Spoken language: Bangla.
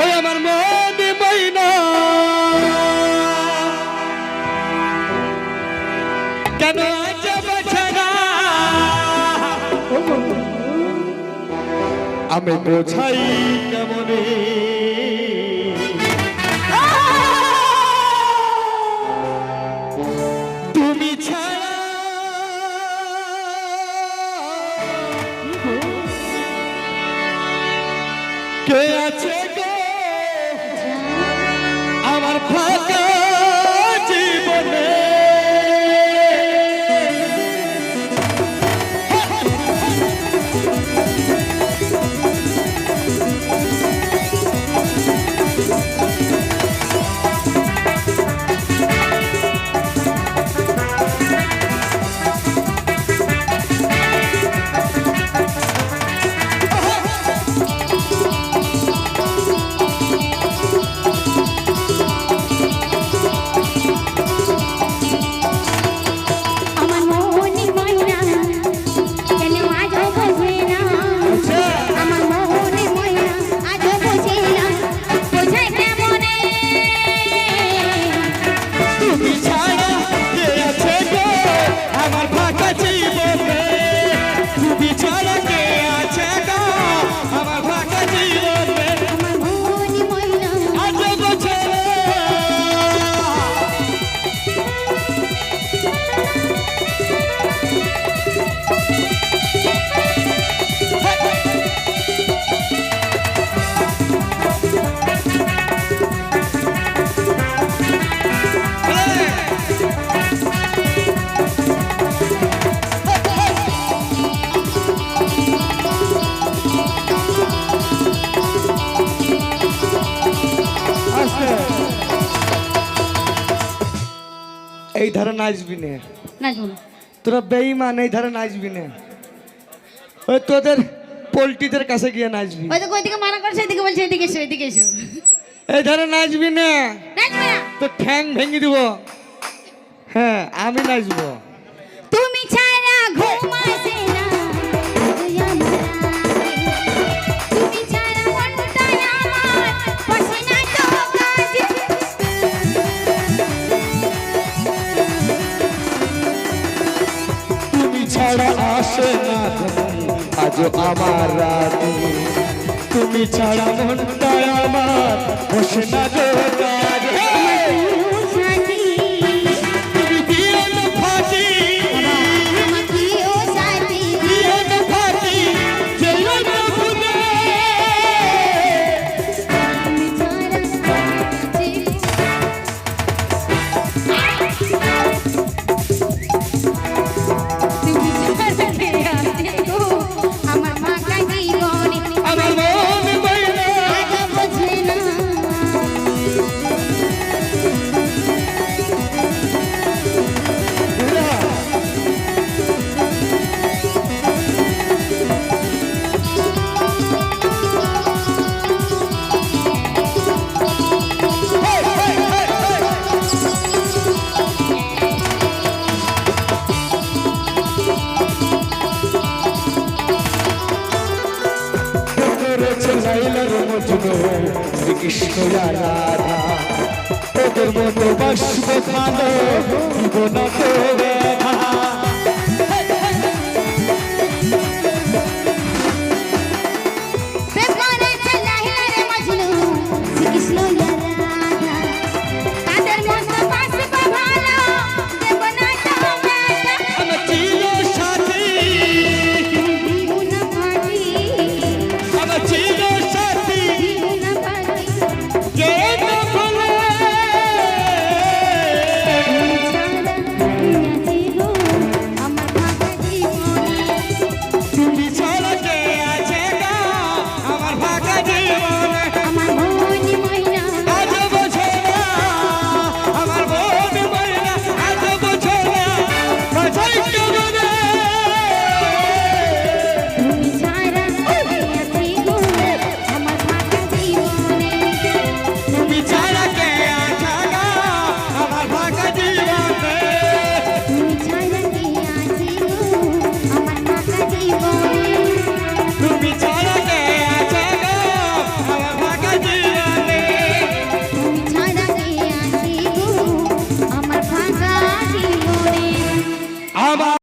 ওই আমার মন বইনা। কেন আমি বোঝাই কেমনে? তুমি ছাড়া কে আছে? এই ধারে নাচবি না। তোরা বেইমান এই ধারে নাচবি নে। ওই তোদের পোলট্রিদের কাছে গিয়ে নাচবি ওই তো কই দিকে মানা করছে এদিকে বলছে এদিকে এসো এদিকে এসো। এই ধারে নাচবি না। নাচবে না। তো ঠ্যাং ভেঙে দিব। হ্যাঁ আমি নাচবো আসে না আজ আমার রাতে। তুমি ছাড়া মনটা আমার বসে করেছে লাইলার মজনু শ্রীকৃষ্ণ রাধা। তোদের মতো বাসবে ভালো জীবন